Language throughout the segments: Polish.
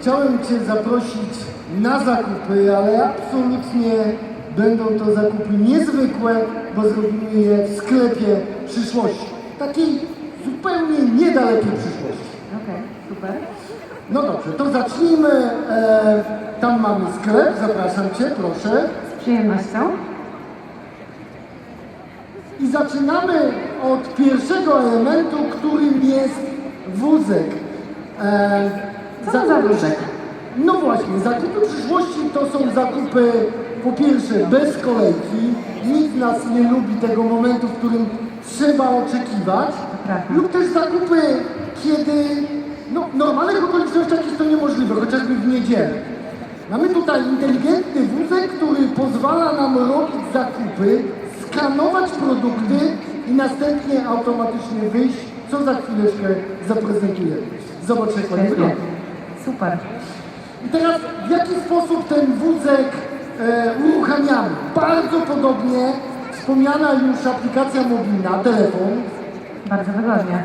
chciałem Cię zaprosić na zakupy, ale absolutnie będą to zakupy niezwykłe, bo zrobimy je w sklepie przyszłości. Takiej zupełnie niedalekiej przyszłości. Okej, super. No dobrze, to zacznijmy. E, tam mamy sklep, zapraszam Cię, proszę. Z przyjemnością. I zaczynamy od pierwszego elementu, którym jest wózek. E, za wózek? No właśnie, zakupy przyszłości to są zakupy po pierwsze bez kolejki. Nikt nas nie lubi tego momentu, w którym trzeba oczekiwać. prawda. Lub też zakupy, kiedy no, w normalnych okolicznościach jest to niemożliwe, chociażby w niedzielę. Mamy tutaj inteligentny wózek, który pozwala nam robić zakupy, skanować produkty i następnie automatycznie wyjść, co za chwileczkę zaprezentujemy. Zobaczcie, jak ładnie wygląda. Super. I teraz w jaki sposób ten wózek e, uruchamiamy? Bardzo podobnie wspomniana już aplikacja mobilna, telefon. Bardzo wygodnie.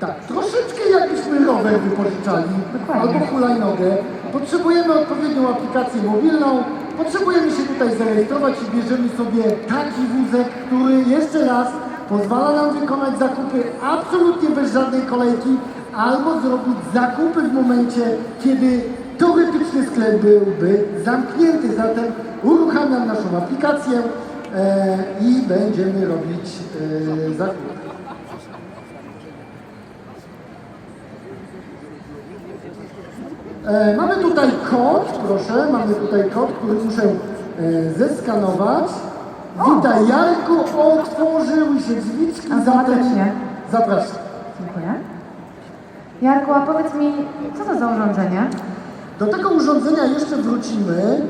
Tak, troszeczkę jakbyśmy rower wypożyczali Dokładnie. albo hulajnogę. Potrzebujemy odpowiednią aplikację mobilną, potrzebujemy się tutaj zarejestrować i bierzemy sobie taki wózek, który jeszcze raz pozwala nam wykonać zakupy absolutnie bez żadnej kolejki albo zrobić zakupy w momencie, kiedy teoretycznie sklep byłby zamknięty. Zatem uruchamiam naszą aplikację e, i będziemy robić e, zakupy. E, mamy tutaj kod, proszę, mamy tutaj kod, który muszę e, zeskanować. Witaj Jarku, otworzyły się drzwiczki, zatem zapraszam. Jarku, a powiedz mi, co to za urządzenie? Do tego urządzenia jeszcze wrócimy.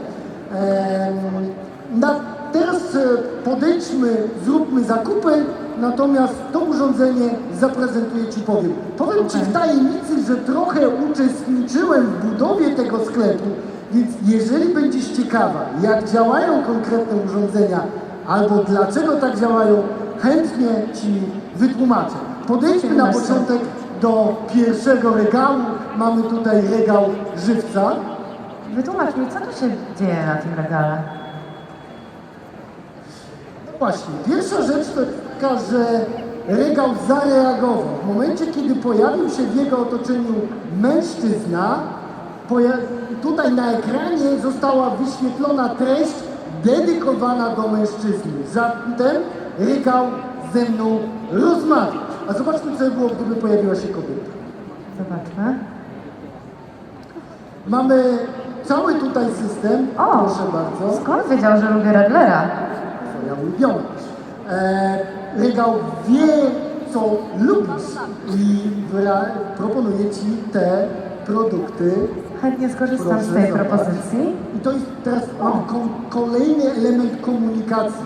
Na, teraz e, podejdźmy, zróbmy zakupy, natomiast to urządzenie zaprezentuję Ci powiem. Powiem Ci w tajemnicy, że trochę uczestniczyłem w budowie tego sklepu, więc jeżeli będziesz ciekawa, jak działają konkretne urządzenia, albo dlaczego tak działają, chętnie Ci wytłumaczę. Podejdźmy na początek do pierwszego regału. Mamy tutaj regał żywca. Wytłumacz mi, co tu się dzieje na tym regale? No właśnie, pierwsza rzecz to taka, że regał zareagował. W momencie, kiedy pojawił się w jego otoczeniu mężczyzna, tutaj na ekranie została wyświetlona treść dedykowana do mężczyzny. Zatem regał ze mną rozmawia. A zobaczmy, co by było, gdyby pojawiła się kobieta. Zobaczmy. Mamy cały tutaj system, O! proszę bardzo. Skąd wiedział, że lubię Redlera? Twoja ulubiona. E, regał wie, co lubisz i proponuje Ci te produkty. Chętnie skorzystam Proszę z tej propozycji. I to jest teraz mamy ko- kolejny element komunikacji.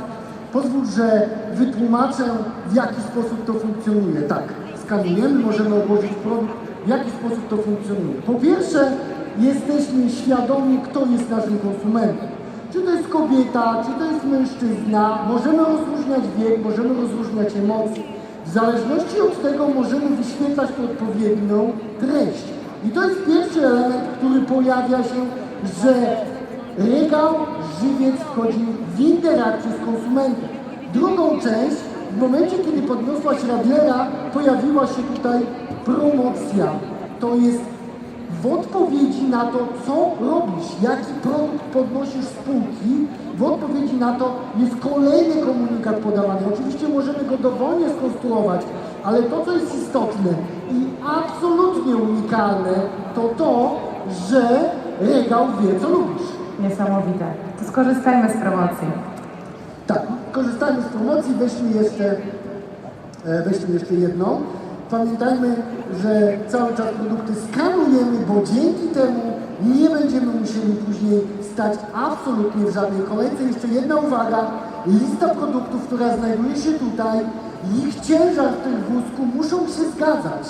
Pozwól, że wytłumaczę, w jaki sposób to funkcjonuje. Tak, skanujemy, możemy odłożyć produkt, w jaki sposób to funkcjonuje. Po pierwsze, jesteśmy świadomi, kto jest naszym konsumentem. Czy to jest kobieta, czy to jest mężczyzna, możemy rozróżniać wiek, możemy rozróżniać emocje. W zależności od tego możemy wyświetlać odpowiednią treść. I to jest pierwszy element, który pojawia się, że regał, żywiec wchodzi w interakcję z konsumentem. Drugą część, w momencie kiedy podniosłaś Radlera, pojawiła się tutaj promocja. To jest w odpowiedzi na to, co robisz, jaki produkt podnosisz z półki, w odpowiedzi na to jest kolejny komunikat podawany. Oczywiście możemy go dowolnie skonstruować, ale to, co jest istotne i absolutnie unikalne, to to, że regał wie, co lubisz. Niesamowite. To skorzystajmy z promocji. Tak, korzystając z promocji, weźmy jeszcze, e, weźmy jeszcze jedną. Pamiętajmy, że cały czas produkty skanujemy, bo dzięki temu nie będziemy musieli później stać absolutnie w żadnej kolejce. Jeszcze jedna uwaga, lista produktów, która znajduje się tutaj, ich ciężar w tym wózku muszą się zgadzać.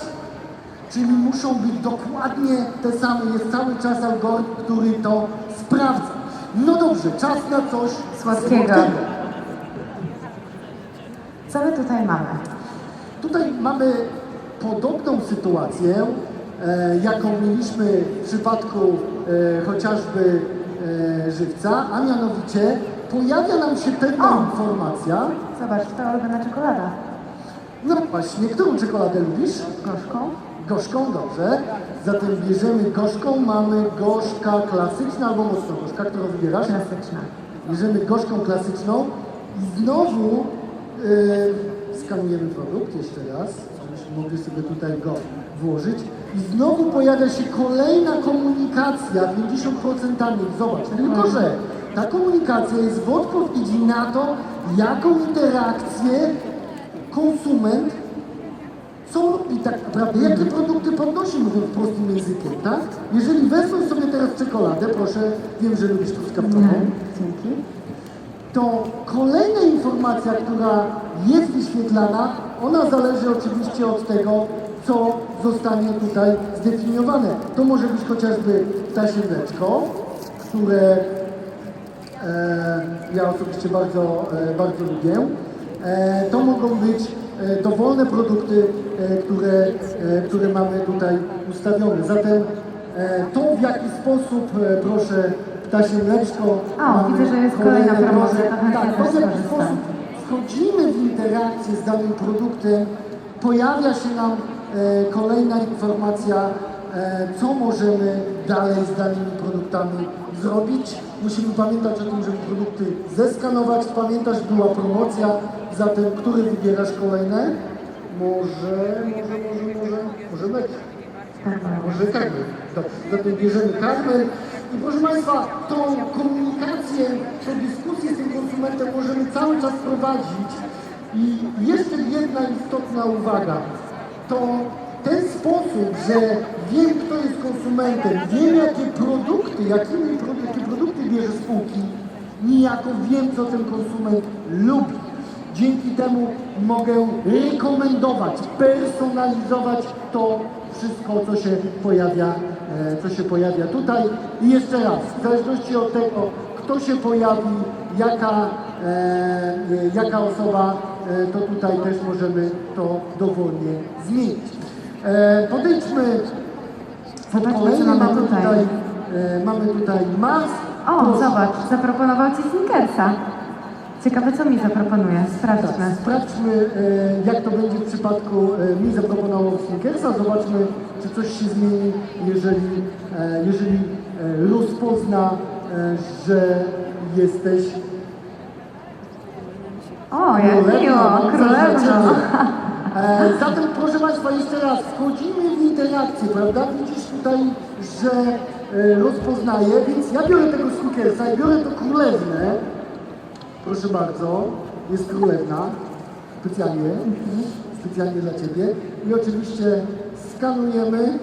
Czyli muszą być dokładnie te same. Jest cały czas algorytm, który to sprawdza. No dobrze, czas na coś Słodkiego. Co my tutaj mamy? Tutaj mamy podobną sytuację, e, jaką mieliśmy w przypadku e, chociażby e, żywca, a mianowicie pojawia nam się pewna O! informacja. Zobacz, to ulubiona czekolada. No właśnie, którą czekoladę lubisz? Gorzką? Gorzką, dobrze. Zatem bierzemy gorzką, mamy gorzka klasyczna albo mocno gorzka, którą wybierasz? Klasyczna. Bierzemy gorzką klasyczną i znowu yy, skanujemy produkt jeszcze raz, żebyśmy mogli sobie tutaj go włożyć. I znowu pojawia się kolejna komunikacja 50% zobacz, tylko że ta komunikacja jest w odpowiedzi na to, jaką interakcję konsument co robi tak naprawdę, jakie produkty podnosi, mówiąc prostym językiem, tak? Jeżeli wezmę sobie teraz czekoladę, proszę, wiem, że lubisz truskawkową, dzięki. to kolejna informacja, która jest wyświetlana, ona zależy oczywiście od tego, co zostanie tutaj zdefiniowane. To może być chociażby ptasie mleczko, które e, ja osobiście bardzo, e, bardzo lubię. E, to mogą być e, dowolne produkty, e, które, które mamy tutaj ustawione. Zatem to w jaki sposób, proszę, ptasie mleczko. O, widzę, że jest kolejna promocja, Tak, to w jaki sposób wchodzimy w interakcję z danym produktem, pojawia się nam kolejna informacja, co możemy dalej z danymi produktami zrobić. Musimy pamiętać o tym, żeby produkty zeskanować. Pamiętasz, była promocja, zatem który wybierasz kolejne? Może, może, może, może, może leki. Może karmel. Dobrze, zatem bierzemy karmel. I proszę Państwa, tą komunikację, tą dyskusję z tym konsumentem możemy cały czas prowadzić. I jeszcze jedna istotna uwaga. To ten sposób, że wiem, kto jest konsumentem, wiem, jakie produkty, jakimi jakie produkty bierze z półki, niejako wiem, co ten konsument lubi. Dzięki temu mogę rekomendować, personalizować to wszystko, co się pojawia, e, co się pojawia tutaj. I jeszcze raz, w zależności od tego, kto się pojawi, jaka, e, e, jaka osoba, to tutaj też możemy to dowolnie zmienić. E, podejdźmy kolejny, mamy tutaj. tutaj, e, mamy tutaj Mars. O, zobacz, zaproponował Ci Snickersa. Ciekawe, co mi zaproponuje. Tak, Sprawdźmy. sprawdźmy, e, jak to będzie w przypadku e, mi zaproponował Snickersa. Zobaczmy, czy coś się zmieni, jeżeli, e, jeżeli e, rozpozna, e, że jesteś O, jak miło, królewną. no, królewno. E, Zatem, proszę Państwa, jeszcze raz, wchodzimy w interakcję, prawda? Widzisz tutaj, że e, rozpoznaje, więc ja biorę tego Snickersa i biorę to królewne. Proszę bardzo, jest królewna, specjalnie, specjalnie dla Ciebie. I oczywiście skanujemy.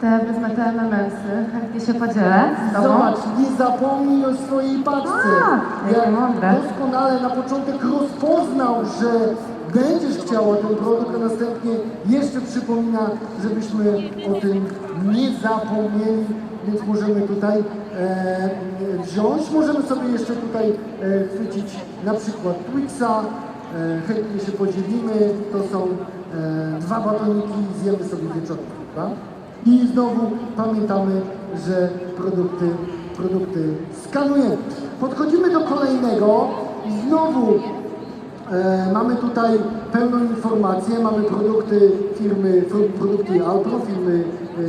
Te te MMS-y, chętnie się podzielę z Tobą. Zobacz, nie zapomnij o swojej paczce. A, jakie mądre. doskonale na początek rozpoznał, że będziesz chciała ten produkt, a następnie jeszcze przypomina, żebyśmy o tym nie zapomnieli, więc możemy tutaj e, wziąć. Możemy sobie jeszcze tutaj e, chwycić na przykład Twixa, e, chętnie się podzielimy, to są e, dwa batoniki, zjemy sobie wieczorem, prawda? I znowu pamiętamy, że produkty, produkty skanujemy. Podchodzimy do kolejnego i znowu mamy tutaj pełną informację. Mamy produkty firmy, fir- produkty Alpro, firmy,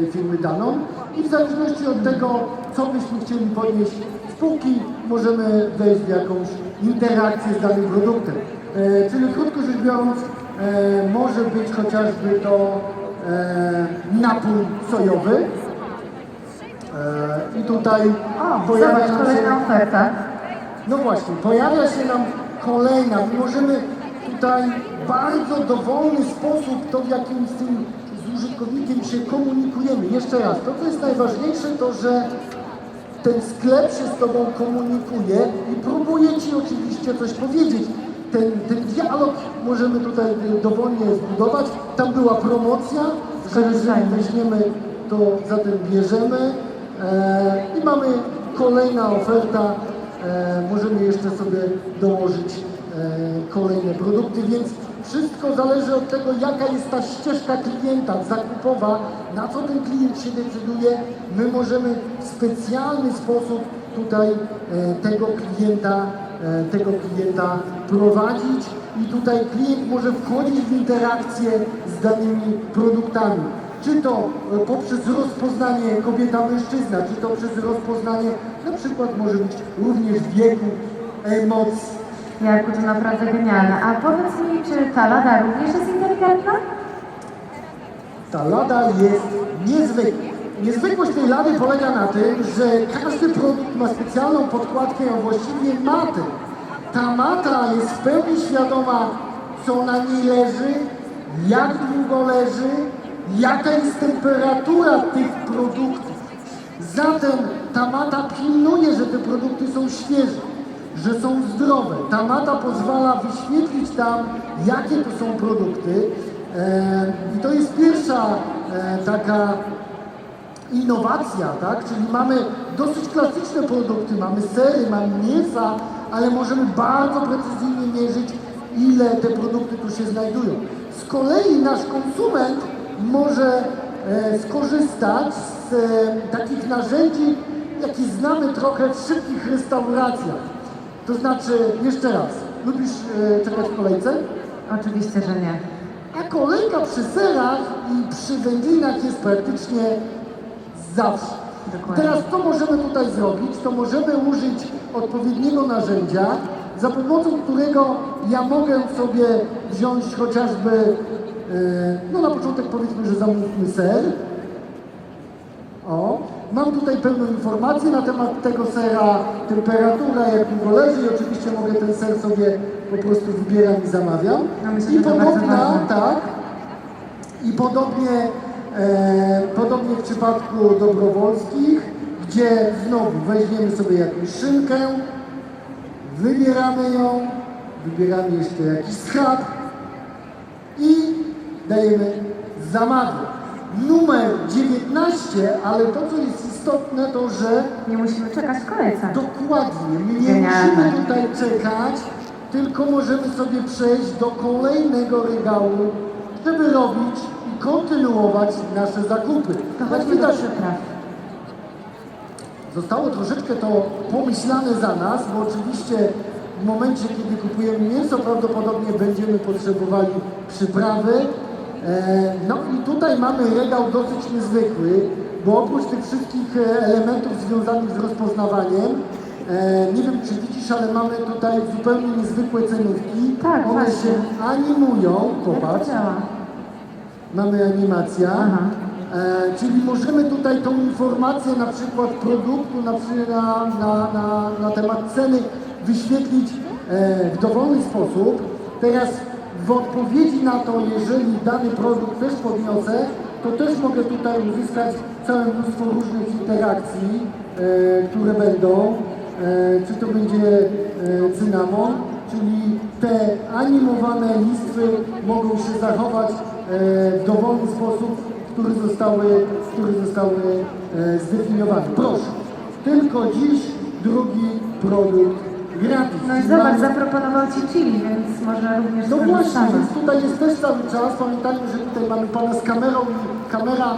e, firmy Danon i w zależności od tego, co byśmy chcieli podnieść z półki, możemy wejść w jakąś interakcję z danym produktem. E, czyli krótko rzecz biorąc, e, może być chociażby to e, napój sojowy. E, I tutaj O, pojawia się, kolejna oferta. no właśnie, pojawia się nam kolejna. My możemy tutaj bardzo dowolny sposób to w jakim z tym z użytkownikiem się komunikujemy. Jeszcze raz, to co jest najważniejsze to, że ten sklep się z Tobą komunikuje i próbuje Ci oczywiście coś powiedzieć. Ten, ten dialog możemy tutaj dowolnie zbudować. Tam była promocja, że jeżeli Skorzystajmy. weźmiemy, to zatem bierzemy. E, I mamy kolejna oferta. E, możemy jeszcze sobie dołożyć e, kolejne produkty, więc Wszystko zależy od tego, jaka jest ta ścieżka klienta zakupowa, na co ten klient się decyduje. My możemy w specjalny sposób tutaj e, tego klienta, tego klienta prowadzić i tutaj klient może wchodzić w interakcję z danymi produktami. Czy to e, poprzez rozpoznanie kobieta-mężczyzna, czy to przez rozpoznanie na przykład może być również wieku, emocji. Jarku, to naprawdę genialne. A powiedz mi, czy ta lada również jest inteligentna? Ta lada jest niezwykła. Niezwykłość tej lady polega na tym, że każdy produkt ma specjalną podkładkę, a właściwie matę. Ta mata jest w pełni świadoma, co na niej leży, jak długo leży, jaka jest temperatura tych produktów. Zatem ta mata pilnuje, że te produkty są świeże, że są zdrowe. Ta mata pozwala wyświetlić tam, jakie to są produkty. E, I to jest pierwsza e, taka innowacja, tak? Czyli mamy dosyć klasyczne produkty, mamy sery, mamy mięsa, ale możemy bardzo precyzyjnie mierzyć, ile te produkty tu się znajdują. Z kolei nasz konsument może e, skorzystać z e, takich narzędzi, jakie znamy trochę w szybkich restauracjach. To znaczy, jeszcze raz, lubisz e, czekać w kolejce? Oczywiście, że nie. A kolejka przy serach i przy wędlinach jest praktycznie zawsze. Dokładnie. Teraz co możemy tutaj zrobić? To możemy użyć odpowiedniego narzędzia, za pomocą którego ja mogę sobie wziąć chociażby, no na początek powiedzmy, że zamówmy ser. O, mam tutaj pełną informację na temat tego sera, temperatura, jak długo leży i oczywiście mogę ten ser sobie po prostu wybieram i zamawiam. No myślę, I podobna, tak, i podobnie, e, podobnie w przypadku dobrowolskich, gdzie znowu weźmiemy sobie jakąś szynkę, wybieramy ją, wybieramy jeszcze jakiś schab i dajemy zamawiać. Numer 19, ale to co jest istotne to, że Nie musimy czekać w kolejce. Dokładnie. Nie Genialne. musimy tutaj czekać, tylko możemy sobie przejść do kolejnego regału, żeby robić i kontynuować nasze zakupy. To Jak widać. Zostało troszeczkę to pomyślane za nas, bo oczywiście w momencie, kiedy kupujemy mięso, prawdopodobnie będziemy potrzebowali przyprawy. E, No i tutaj mamy regał dosyć niezwykły, bo oprócz tych wszystkich e, elementów związanych z rozpoznawaniem, e, nie wiem czy widzisz, ale mamy tutaj zupełnie niezwykłe cenówki. Tak, One właśnie. się animują, popatrz mamy animacja, Aha. e, czyli możemy tutaj tą informację na przykład produktu na, na, na, na temat ceny wyświetlić e, w dowolny sposób. Teraz w odpowiedzi na to, jeżeli dany produkt też podniosę, to też mogę tutaj uzyskać całe mnóstwo różnych interakcji, e, które będą, e, czy to będzie e, cynamon, czyli te animowane listwy mogą się zachować e, w dowolny sposób, który zostały, który zostały e, zdefiniowane. Proszę, tylko dziś drugi produkt gratis. No i zobacz, zaproponował Ci chili, więc może również no właśnie, skorzystamy. więc tutaj jest też cały czas. Pamiętajmy, że tutaj mamy pana z kamerą i kamera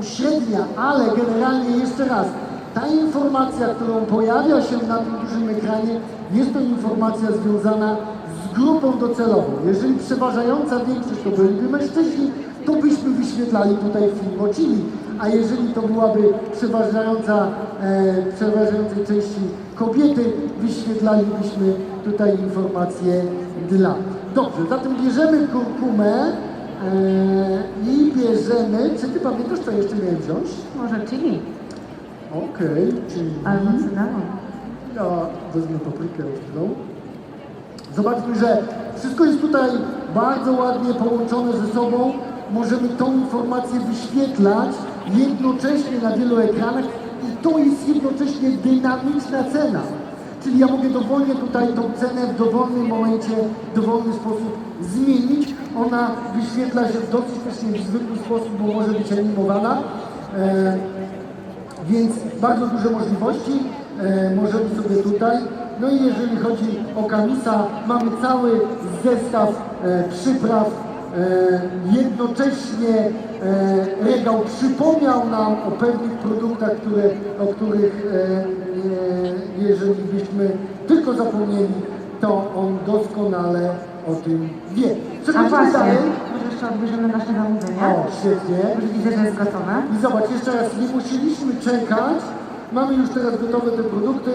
uśrednia, ale generalnie jeszcze raz, ta informacja, którą pojawia się na tym dużym ekranie, jest to informacja związana z grupą docelową. Jeżeli przeważająca większość to byliby mężczyźni, to byśmy wyświetlali tutaj film o Chili. A jeżeli to byłaby przeważająca, e, przeważającej części kobiety, wyświetlalibyśmy tutaj informacje dla. Dobrze, zatem bierzemy kurkumę e, i bierzemy, czy ty pamiętasz, co jeszcze miałem wziąć? Może chili Okej, czyli albo cynamon. ja wezmę paprykę ostrą. Zobaczmy, że wszystko jest tutaj bardzo ładnie połączone ze sobą. Możemy tą informację wyświetlać jednocześnie na wielu ekranach i to jest jednocześnie dynamiczna cena. Czyli ja mogę dowolnie tutaj tą cenę w dowolnym momencie, w dowolny sposób zmienić. Ona wyświetla się w dosyć też niezwykły sposób, bo może być animowana. E, więc bardzo duże możliwości. E, możemy sobie tutaj No i jeżeli chodzi o Kamisa, mamy cały zestaw e, przypraw. E, jednocześnie e, regał przypomniał nam o pewnych produktach, które, o których e, jeżeli byśmy tylko zapomnieli, to on doskonale o tym wie. A Przechodzimy właśnie, dalej. może jeszcze odbierzemy nasze zamówienie? O, świetnie. Już widzę, że jest gotowe. I zobacz, jeszcze raz, nie musieliśmy czekać. Mamy już teraz gotowe te produkty,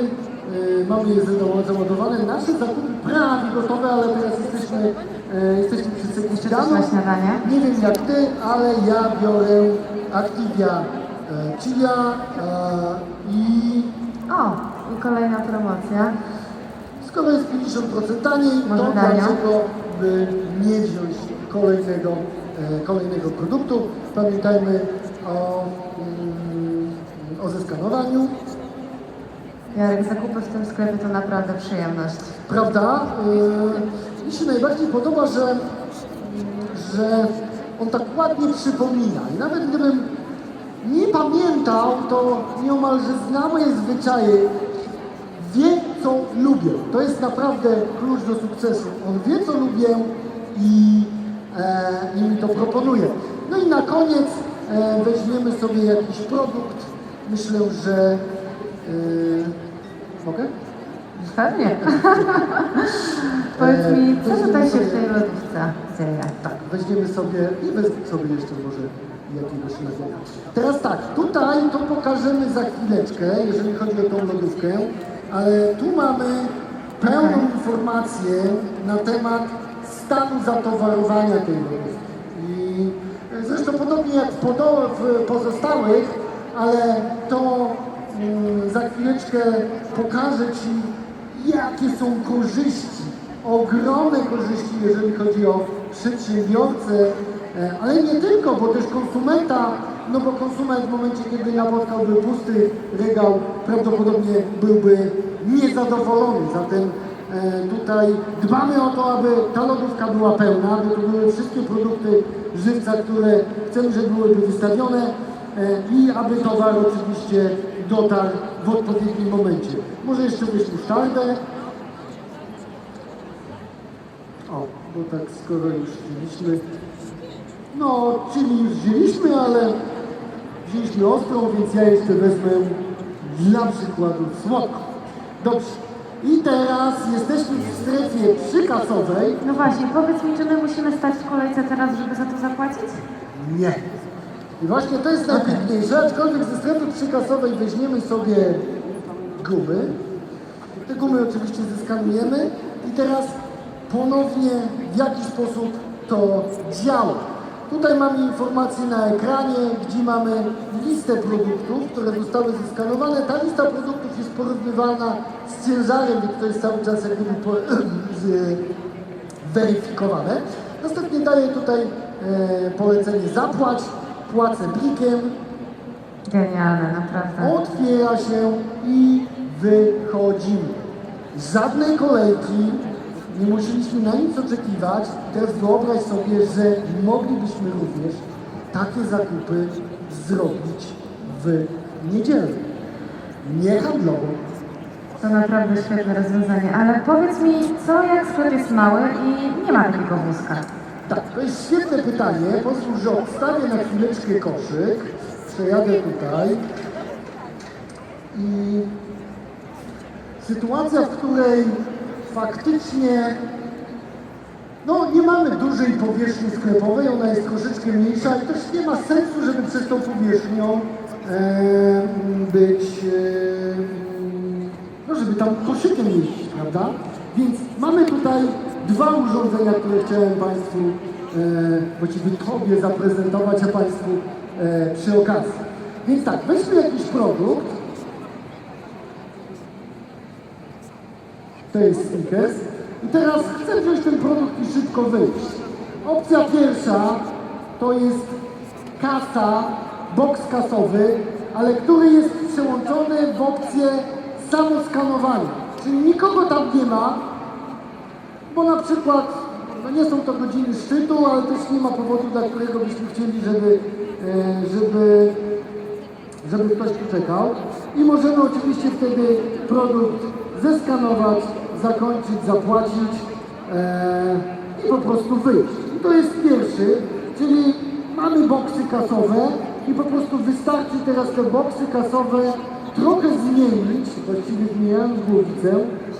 mamy je załadowane. Nasze zakupy prawie gotowe, ale teraz jesteśmy, yy, jesteśmy przy śniadanie? Nie wiem jak ty, ale ja biorę Activia e, Chia e, i O, i kolejna promocja. skoro jest 50% taniej, Może to Dania? dlaczego by nie wziąć kolejnego, e, kolejnego produktu? Pamiętajmy o, mm, o zeskanowaniu. Jarek, zakupy w tym sklepie to naprawdę przyjemność. Prawda? Yy, mi się najbardziej podoba, że, że on tak ładnie przypomina. I nawet gdybym nie pamiętał, to nieomalże zna moje zwyczaje. Wie, co lubię. To jest naprawdę klucz do sukcesu. On wie, co lubię i, e, i mi to proponuje. No i na koniec e, weźmiemy sobie jakiś produkt. Myślę, że... Yy, mogę? Pewnie. Powiedz mi, co tutaj się w tej lodówce dzieje? Tak, weźmiemy sobie i wezmę sobie jeszcze może jakiegoś nadzienia. Teraz tak, tutaj to pokażemy za chwileczkę, jeżeli chodzi o tą lodówkę, ale tu mamy pełną informację na temat stanu zatowarowania tej lodówki. I zresztą podobnie jak w, podo- w pozostałych, ale to za chwileczkę pokażę Ci, jakie są korzyści, ogromne korzyści, jeżeli chodzi o przedsiębiorcę, e, ale nie tylko, bo też konsumenta, no bo konsument w momencie, kiedy napotkałby pusty regał, prawdopodobnie byłby niezadowolony. Zatem e, tutaj dbamy o to, aby ta lodówka była pełna, aby tu były wszystkie produkty żywca, które chcemy, żeby byłyby wystawione e, i aby towar oczywiście dotarł w odpowiednim momencie. Może jeszcze być musztardę. O, bo tak skoro już wzięliśmy, no czyli już wzięliśmy, ale wzięliśmy ostrą, więc ja jeszcze wezmę dla przykładu słodką. Dobrze. I teraz jesteśmy w strefie przykasowej. No właśnie, powiedz mi, czy my musimy stać w kolejce teraz, żeby za to zapłacić? Nie. I właśnie to jest najpiękniejsze, aczkolwiek ze strefy przykasowej weźmiemy sobie gumy. Te gumy oczywiście zeskanujemy i teraz ponownie w jaki sposób to działa. Tutaj mamy informację na ekranie, gdzie mamy listę produktów, które zostały zeskanowane. Ta lista produktów jest porównywalna z ciężarem, więc to jest cały czas jak gdyby po, weryfikowane. Następnie daję tutaj e, polecenie zapłać, płacę blikiem, Genialne, naprawdę. otwiera się i wychodzimy. Żadnej kolejki, nie musieliśmy na nic oczekiwać. Teraz wyobraź sobie, że moglibyśmy również takie zakupy zrobić w niedzielę. Nie handlowo, To naprawdę świetne rozwiązanie. Ale powiedz mi, co jak sklep jest mały i nie ma takiego wózka? To jest świetne pytanie. Pozwól, że odstawię na chwileczkę koszyk. Przejadę tutaj. I sytuacja, w której faktycznie no, nie mamy dużej powierzchni sklepowej, ona jest troszeczkę mniejsza i też nie ma sensu, żeby przez tą powierzchnią e, być, e, no, żeby tam koszykiem jeździć, prawda? Więc mamy tutaj dwa urządzenia, które chciałem Państwu, właściwie Tobie zaprezentować, a Państwu e, przy okazji. Więc tak, weźmy jakiś produkt. To jest Snickers. I teraz chcę wziąć ten produkt i szybko wyjść. Opcja pierwsza to jest kasa, boks kasowy, ale który jest przełączony w opcję samoskanowania. Czyli nikogo tam nie ma, bo na przykład no nie są to godziny szczytu, ale też nie ma powodu, dla którego byśmy chcieli, żeby, e, żeby, żeby ktoś tu czekał. I możemy oczywiście wtedy produkt zeskanować, zakończyć, zapłacić e, i po prostu wyjść. I to jest pierwszy, czyli mamy boksy kasowe i po prostu wystarczy teraz te boksy kasowe trochę zmienić, właściwie zmieniając głowicę,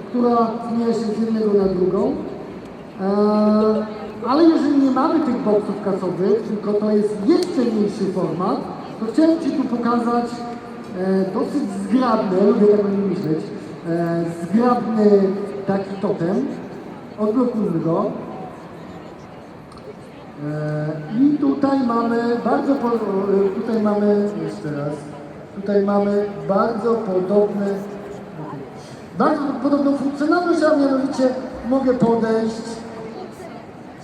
która zmienia się z jednego na drugą. Eee, ale jeżeli nie mamy tych boksów kasowych, tylko to jest jeszcze mniejszy format, to chciałem Ci tu pokazać e, dosyć zgrabny, lubię tak o nim myśleć, e, zgrabny taki totem. Odblokujmy go. I tutaj mamy bardzo, tutaj mamy, jeszcze raz, tutaj mamy bardzo podobny, bardzo podobną funkcjonalność, a mianowicie mogę podejść,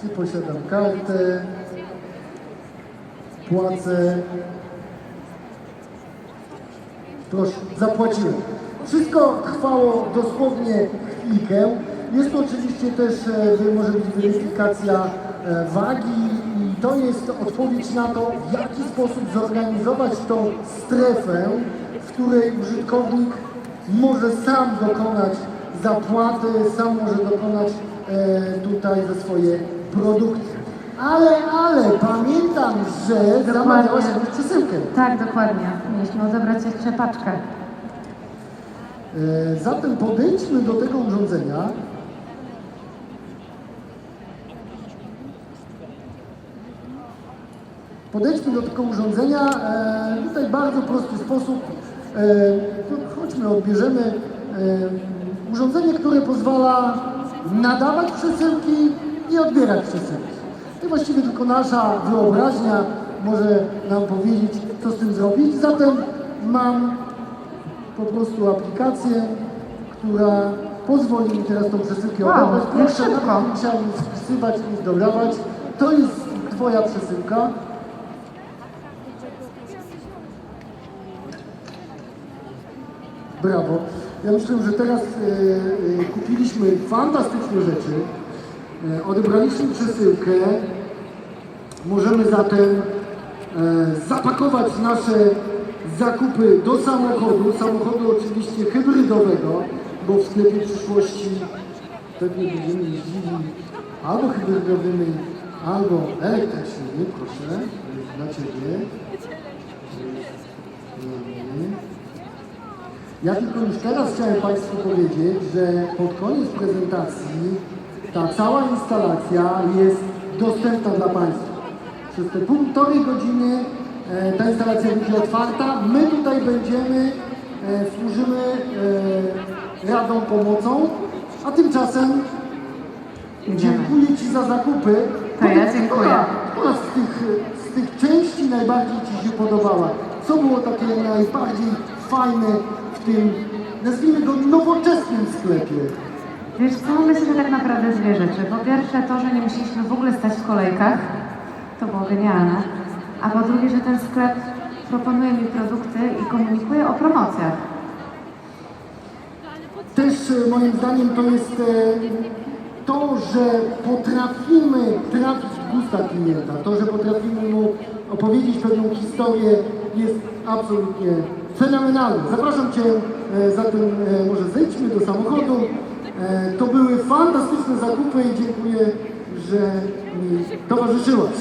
czy posiadam kartę, płacę, proszę, zapłaciłem. Wszystko trwało dosłownie chwilkę. Jest oczywiście też, e, może być weryfikacja e, wagi i to jest odpowiedź na to, w jaki sposób zorganizować tą strefę, w której użytkownik może sam dokonać zapłaty, sam może dokonać e, tutaj ze swoje produkty. Ale, ale pamiętam, że zamawiałaś jakąś przesyłkę. Tak, dokładnie. Mieliśmy odebrać jeszcze paczkę. E, Zatem podejdźmy do tego urządzenia. Podejdźmy do tego urządzenia e, tutaj w bardzo prosty sposób. E, tu chodźmy, odbierzemy e, urządzenie, które pozwala nadawać przesyłki i odbierać przesyłki. I właściwie tylko nasza wyobraźnia może nam powiedzieć, co z tym zrobić. Zatem mam po prostu aplikację, która pozwoli mi teraz tą przesyłkę Wow, odebrać. Proszę, nie musiałem nic wpisywać, nic dodawać. To jest Twoja przesyłka. Brawo. Ja myślę, że teraz e, kupiliśmy fantastyczne rzeczy. E, odebraliśmy przesyłkę. Możemy zatem e, zapakować nasze zakupy do samochodu, samochodu oczywiście hybrydowego, bo w sklepie przyszłości pewnie będziemy jeździli albo hybrydowymi, albo elektrycznymi, proszę, dla Ciebie. Ja tylko już teraz chciałem Państwu powiedzieć, że pod koniec prezentacji ta cała instalacja jest dostępna dla Państwa. Przez te półtorej godziny e, ta instalacja będzie otwarta. My tutaj będziemy, e, służymy e, radą, pomocą, a tymczasem dziękuję Ci za zakupy. To ja Powiedz, dziękuję. Która, która z, tych, z tych części najbardziej Ci się podobała? Co było takie najbardziej fajne w tym, nazwijmy go, nowoczesnym sklepie? Wiesz co, myślę, że tak naprawdę dwie rzeczy. Po pierwsze to, że nie musieliśmy w ogóle stać w kolejkach. To było genialne. A po drugie, że ten sklep proponuje mi produkty i komunikuje o promocjach. Też e, moim zdaniem to jest e, to, że potrafimy trafić gusta klienta, to, że potrafimy mu opowiedzieć pewną historię jest absolutnie fenomenalne. Zapraszam Cię e, zatem, może zejdźmy do samochodu. E, To były fantastyczne zakupy i dziękuję, że mi towarzyszyłaś.